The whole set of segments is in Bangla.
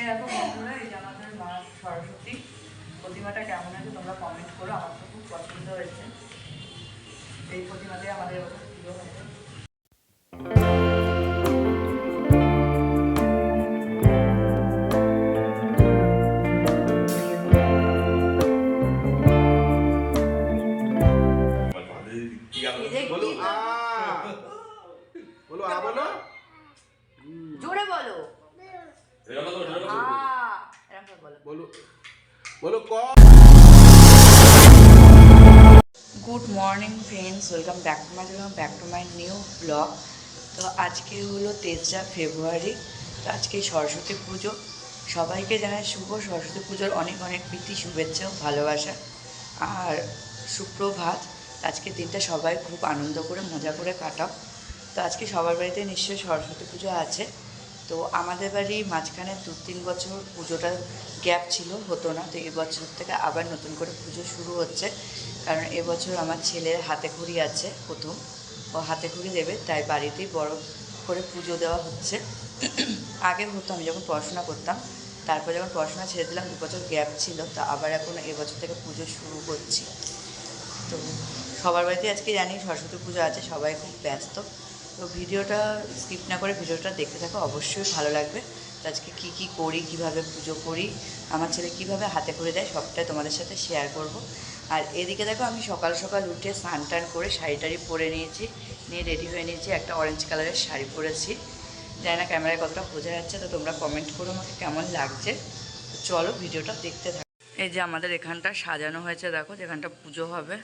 এরকম বন্ধুরা যে আমাদের মা সরস্বতী প্রতিমাটা কেমন আছে তোমরা কমেন্ট করো, আমার তো খুব পছন্দ হয়েছে। এই প্রতিমাতে আমাদের পুজো হয়েছে। Good morning friends welcome back to my welcome back to my new blog তো আজকে হলো তেসরা ফেব্রুয়ারি। তো আজকে সরস্বতী পুজো। সবাইকে জানাই শুভ সরস্বতী পুজোর অনেক অনেক প্রীতি, শুভেচ্ছা ভালোবাসা। আর সুপ্রভাত, আজকে দিনটা সবাই খুব আনন্দ করে, মজা করে কাটাও। তো আজকে সবার বাড়িতে নিশ্চয়ই সরস্বতী পুজো আছে। তো আমাদের বাড়ি মাঝখানে দু তিন বছর পুজোটা গ্যাপ ছিল, হতো না। তো এবছর থেকে আবার নতুন করে পুজো শুরু হচ্ছে। কারণ এবছর আমার ছেলের হাতে খড়ি আছে, প্রথম। ও হাতে খড়ি দেবে, তাই বাড়িতেই বড় করে পুজো দেওয়া হচ্ছে। আগে হতো, আমি যখন পড়াশোনা করতাম, তারপর যখন পড়াশোনা ছেড়ে দিলাম, দু বছর গ্যাপ ছিল। তা আবার এখন এবছর থেকে পুজো শুরু করছি। তো সবার বাড়িতে আজকে জানি সরস্বতী পুজো আছে, সবাই খুব ব্যস্ত। তো ভিডিওটা স্কিপ না করে ভিডিওটা দেখতে থাকো, অবশ্যই ভালো লাগবে। তো আজকে কী কী করি, কীভাবে পুজো করি, আমার ছেলে কীভাবে হাতে করে দেয়, সবটাই তোমাদের সাথে শেয়ার করব। আর এদিকে দেখো, আমি সকাল সকাল উঠে স্নান টান করে শাড়ি টাড়ি পরে নিয়েছি, নিয়ে রেডি হয়ে নিয়েছি একটা অরেঞ্জ কালারের শাড়ি পরেছি। জানি না ক্যামেরায় কতটা বোঝা যাচ্ছে, তো তোমরা কমেন্ট করো আমাকে কেমন লাগছে। চলো ভিডিওটা দেখতে থাকো। এই যে আমাদের এখানটা সাজানো হয়েছে, দেখো যেখানটা পুজো হবে।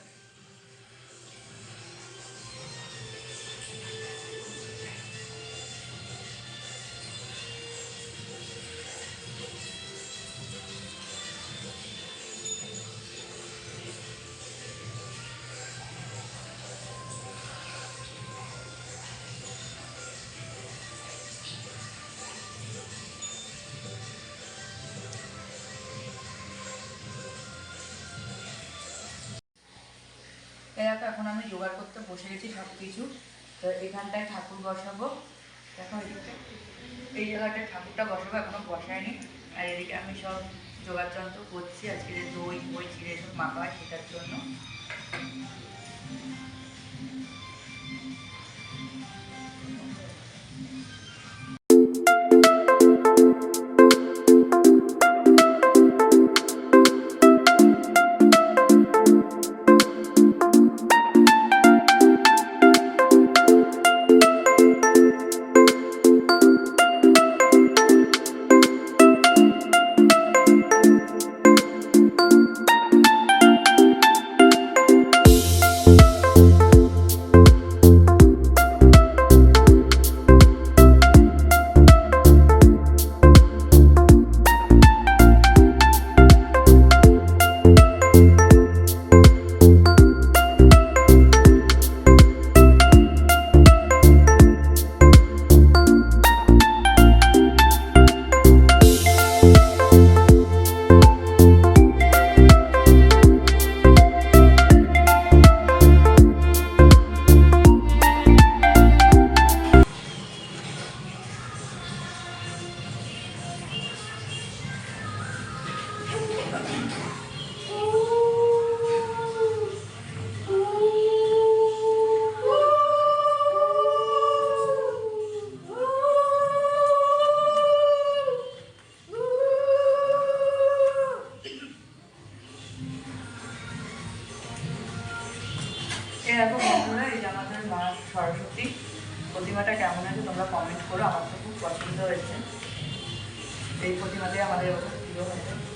এরকম এখন আমি জোগাড় করতে বসে গেছি সব কিছু তো এখানটায় ঠাকুর বসাবো। দেখো এই জায়গাটায় ঠাকুরটা বসাবো, এখনও বসায়নি। আর এদিকে আমি সব জোগাড় যন্ত্র করছি। আজকে দই বই চিড়ে সব মাখা হয় সেটার জন্য। এরকম বন্ধুরা, এই যে আমাদের মা সরস্বতী প্রতিমাটা কেমন আছে তোমরা কমেন্ট করো, আমার তো খুব পছন্দ হয়েছে। এই প্রতিমাতে আমাদের এবছর পুজো হয়েছে।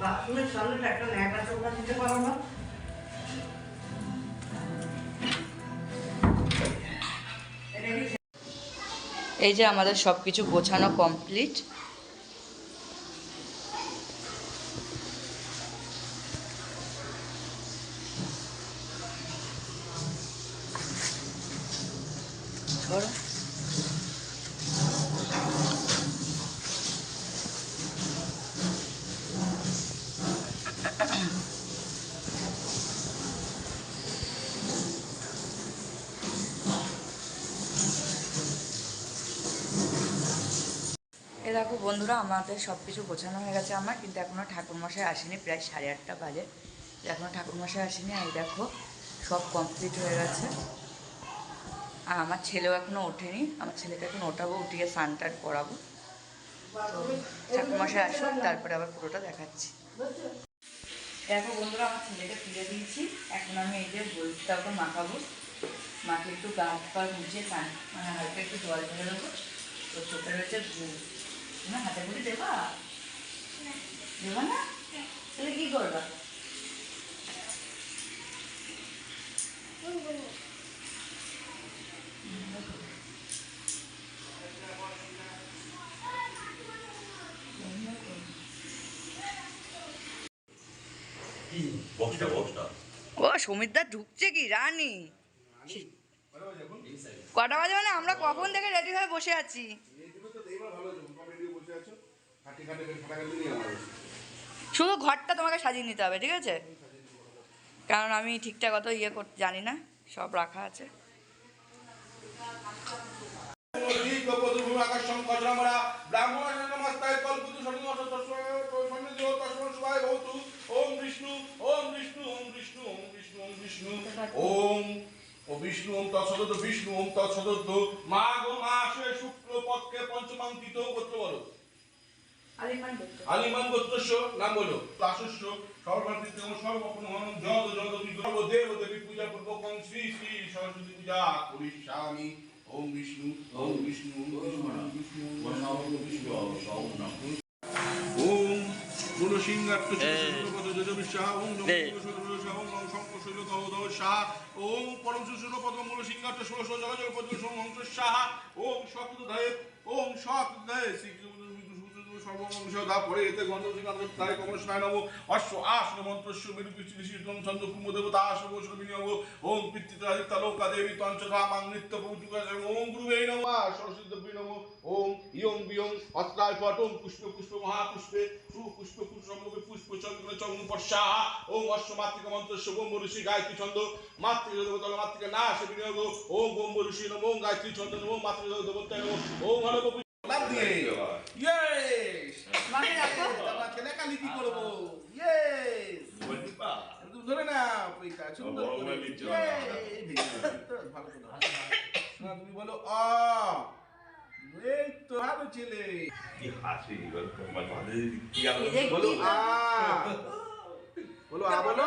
এখন কি কি আছে বাথরুম করব কোথায় চলো একটা ন্যাকা চোখা দিতে পারো না? এই যে আমাদের সব কিছু গোছানো কমপ্লিট ধরো এ দেখো বন্ধুরা, আমাদের সব কিছু গোছানো হয়ে গেছে আমার, কিন্তু এখনও ঠাকুরমশাই আসেনি, প্রায় সাড়ে আটটা বাজে। এখনও ঠাকুরমশাই আসেনি, আর দেখো, সব কমপ্লিট হয়ে গেছে। আর আমার ছেলেও এখনও ওঠেনি, আমার ছেলেকে এখন ওঠাবো, উঠিয়ে স্নান টান করাবো। তো ঠাকুরমশাই আসুন তারপরে আবার পুরোটা দেখাচ্ছি। দেখো বন্ধুরা, আমার ছেলেকে ফিরে দিয়েছি। এখন আমি এই যে বলতে ওকে মাখাবো। মাকে একটু গা হাত পা মুছে স্নান মানে হালকা একটু জল ঢেলে দেবো। তো চোখে রয়েছে না হাতে করে দেবা দেবা না তাহলে কি করবা ও সমিতদা ঢুকছে কি? রানী। কটা বাজে মানে আমরা কখন থেকে রেডি হয়ে বসে আছি? শুধু ঘরটা তোমাকে সাজিয়ে নিতে হবে ঠিক আছে কারণ আমি ঠিকঠাক অত ইয়ে করতে জানি না সব রাখা আছে ওম বিষ্ণু ওম ওম বিষ্ণু ওম বিষ্ণু ওম ও বিষ্ণু ওম তৎসদত মাঘ মাসে শুক্ল পক্ষে গোত্র বলো আলিমান গোত্রস্য নাম বলো দাসস্য সর্বাধিক সর্বপূর্ণ জগ জগ সর্ব দেব দেবী পূজা পূর্বক শ্রী শ্রী সরস্বতী পূজা। করিষ্যামি ওম বিষ্ণু ওম বিষ্ণু ওম বিষ্ণু ওম বিষ্ণু ওম বিষ্ণু ওম গুণসিংহার্থ চতুর্পদ যজবিশাহ ওম সদরশাহ ওম পরম সুশূন্যপদ মূল সিংহার্থ ষোড়শ জগজল পদ্ম সোমহংস শাহ ওম শক্তধায় ওম শ্রী সর্বমংসদা পরে এতে গন্ধ সিংহার্থ নম অশ্ব আসন মন্ত্রস্য মেরু পিতৃ শীতম ছন্দ কুম্ভ দেবতা বিনিয়োগ ওম পিতৃতাদিত্য লোকা দেবী তঞ্চধা মাং নিত্য পৌতুকা ওম গুরুবে নমঃ। সরস্বতী দেবী নমঃ। ওম ইয়ং বিয়ং অস্ত্রায় পটং পুষ্প পুষ্প মহাপুষ্পে সুপুষ্প পুষ্পমুখে পুষ্প চন্দ্র চন্দ্র বর্ষা ওম অশ্ব মাতৃকা মন্ত্র শুভম ঋষি গায়ত্রী ছন্দ। মাতৃকা দেবতা মাতৃকা না সে বিনিয়োগ ওম বোম ঋষি নম ওম গায়ত্রী ছন্দ নম মাতৃকা দেবতা নম। ওম দিয়ে ইয়েস মাকে রাখো আমরা ছেলে কালি কি করব ইয়েস তুমি ধরে না ওইটা সুন্দর বড় করে করে নিচ্ছ। এই ভেঙে যাবে। তো ভালো করে দাও। না, তুমি বলো আ এই তো ভালো ছেলে। কি হাসি মানে বলো। আ বলো আ বলো।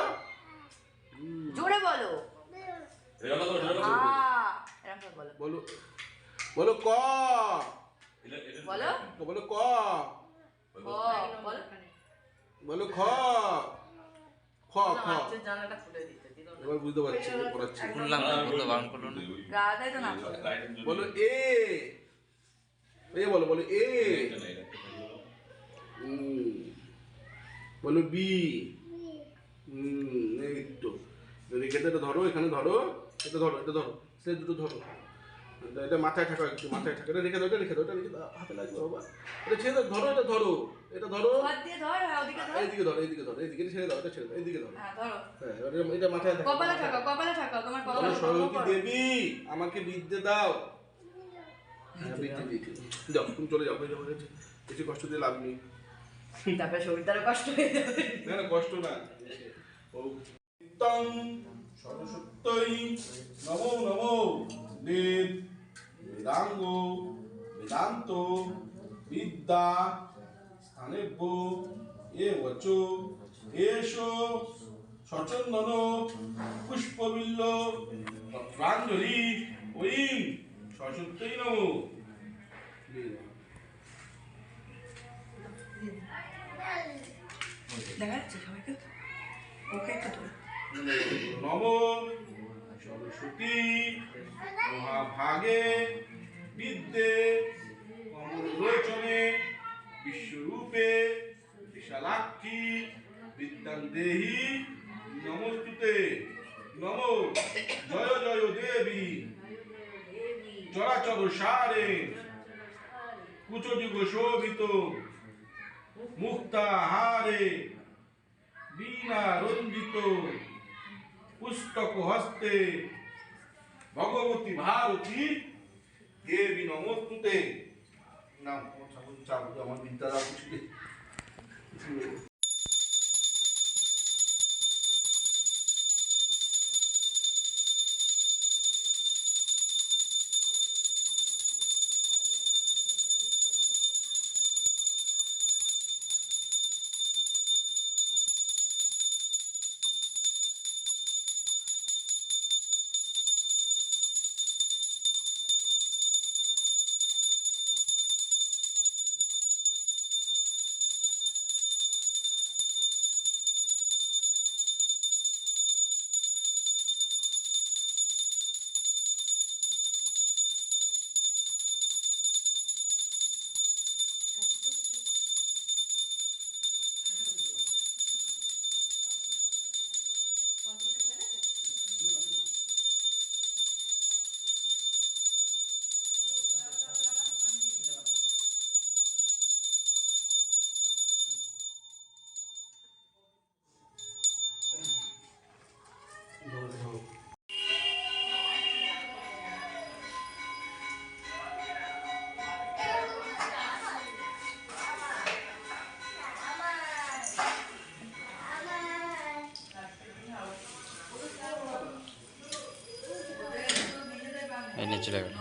জোরে বলো। এটা তো এটা আ তো এরকম করে বলো। বলো বলো ক। এটা এটা বলো। বলো ক। ক বলো। বলো খ। খ খ। এবার বুঝতে পারছি পড়াচ্ছি। শুনলাম না বলতে বারণ করল না। তো না। বলো এ। এই বলো বলো এ। বলো বি। হুম এই তো। ধরো এখানে ধরো এটা ধরো এটা ধরো সে দুটো ধরো। এটা- মাথায় ঠাকা একটু মাথায় ঠাকা রেখে দাও এটা রেখে দাও এটা রেখে দাও। হাতে লাগবে বাবা। এটা ছেড়ে দাও ধরো এটা ধরো। এটা ধরো। ধর এইদিকে ধরো এইদিকে ধরো এইদিকে। ছেড়ে দাও এটা ছেড়ে দাও এইদিকে ধরো। হ্যাঁ ধরো। হ্যাঁ এটা- মাথায় থাকো কপালে কপালে তোমার কপালে সরস্বতী দেবী? আমাকে বিদ্যে দাও। হ্যাঁ যাও তুমি চলে যাও যাও। হয়ে বেশি কষ্ট দিয়ে লাভ নেই। তারপরে সবিতারও কষ্ট হয়ে যাবে। না না কষ্ট না। ও সরস্বতী নমো নমো। বেদ বেদাঙ্গ বেদান্ত বিদ্যা স্থানেব্য এ বচ এষ সচন্দন পুষ্পবিল্ল প্রাঞ্জলি ঐং সরস্বতী নমো। দেখা যাচ্ছে সবাইকে? ওকে একটু ধরে। নম। সরস্বতী, মহাভাগে বিদ্যে বিশ্বরূপে বিশালাক্ষী বিদ্যান্দেহি নমস্তুতে। নম, জয় জয় দেবী। চরাচর সারে কুচযুগ শোভিত মুক্তাহারে বীণা রঞ্জিত পুস্তক হস্তে। ভগবতী ভারতী দেবী নমস্তুতে। নাম আমার বিদ্যা দাও কিছু চলে গেল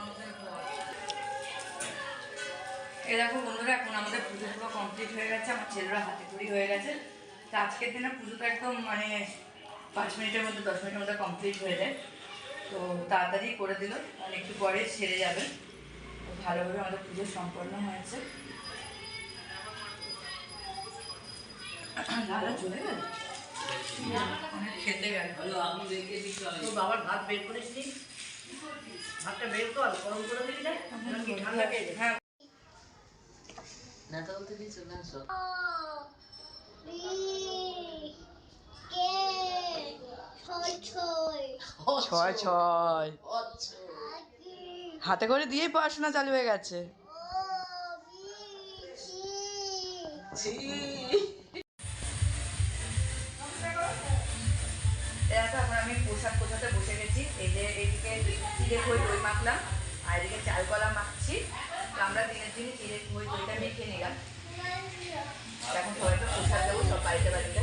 এই দেখো বন্ধুরা এখন আমাদের পুজো পুরো কমপ্লিট হয়ে গেছে আমার ছেলেরা হাতে খড়ি হয়ে গেছে। তো আজকের দিনে পুজোটা একদম মানে পাঁচ মিনিটের মধ্যে দশ মিনিটের মধ্যে কমপ্লিট হয়ে যায়। তো তাড়াতাড়ি করে দিল মানে একটু পরে সেরে যাবে। তো ভালোভাবে আমাদের পুজো সম্পন্ন হয়েছে। দাদা চলে গেল? অনেক খেতে গেল। বাবার ভাত বের করেছিলি ভাতটা বের কর গরম করে দিবি না? নাকি ঠান্ডা খেয়ে যাবে হ্যাঁ। চলে আসো। ছয় ছয়। হাতে করে দিয়েই পড়াশোনা চালু হয়ে গেছে। যে এদিকে চিড়ে খই, দই মাখলাম, আর এদিকে চাল কলা মাখছি। তো আমরা দিনের দিনে চিড়ে খই, দইটা মেখে নিলাম। এখন সবাইকে প্রসাদ দেবো, সব বাড়িতে বাড়িতে।